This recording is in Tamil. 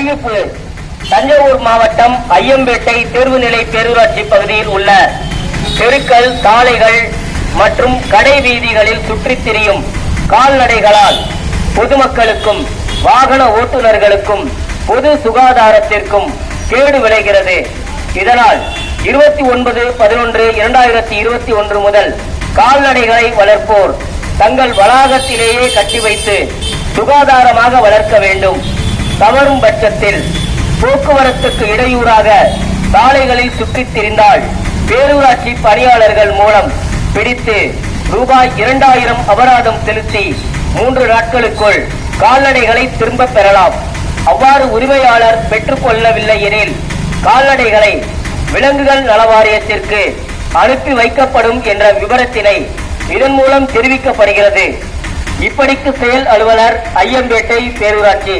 அறிவிப்பு. தஞ்சாவூர் மாவட்டம் ஐயம்பேட்டை தேர்வுநிலை பேரூராட்சி பகுதியில் உள்ள தெருக்கள் சாலைகள் மற்றும் கடை வீதிகளில் சுற்றித் திரியும் கால்நடைகளால் பொதுமக்களுக்கும் வாகன ஓட்டுநர்களுக்கும் பொது சுகாதாரத்திற்கும் கேடு விளைகிறது. இதனால் இருபத்தி ஒன்பது பதினொன்று இரண்டாயிரத்தி இருபத்தி ஒன்று முதல் கால்நடைகளை வளர்ப்போர் தங்கள் வளாகத்திலேயே கட்டி வைத்து சுகாதாரமாக வளர்க்க வேண்டும். தவறும் பட்சத்தில் போக்குவரத்துக்கு இடையூறாக சாலைகளில் சுற்றித் திரிந்தால் பேரூராட்சி பணியாளர்கள் மூலம் பிடித்து ரூபாய் இரண்டாயிரம் அபராதம் செலுத்தி மூன்று நாட்களுக்குள் கால்நடைகளை திரும்ப பெறலாம். அவ்வாறு உரிமையாளர் பெற்றுக்கொள்ளவில்லை எனில் கால்நடைகளை விலங்குகள் நலவாரியத்திற்கு அனுப்பி வைக்கப்படும் என்ற விவரத்தினை இதன் மூலம் தெரிவிக்கப்படுகிறது. இப்படிக்கு செயல் அலுவலர் ஐயம்பேட்டை பேரூராட்சி